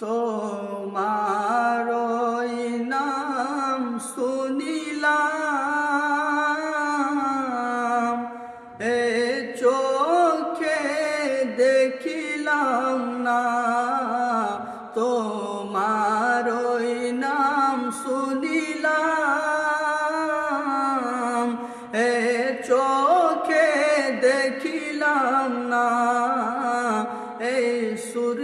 তোমার এ চোখে দেখিলাম না। নাম এ চোখে দেখিলাম না।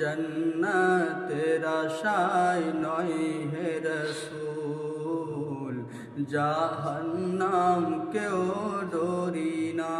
জন্নতের আশায় নয় হে রসুল জাহান্নাম কেউ ডরি না।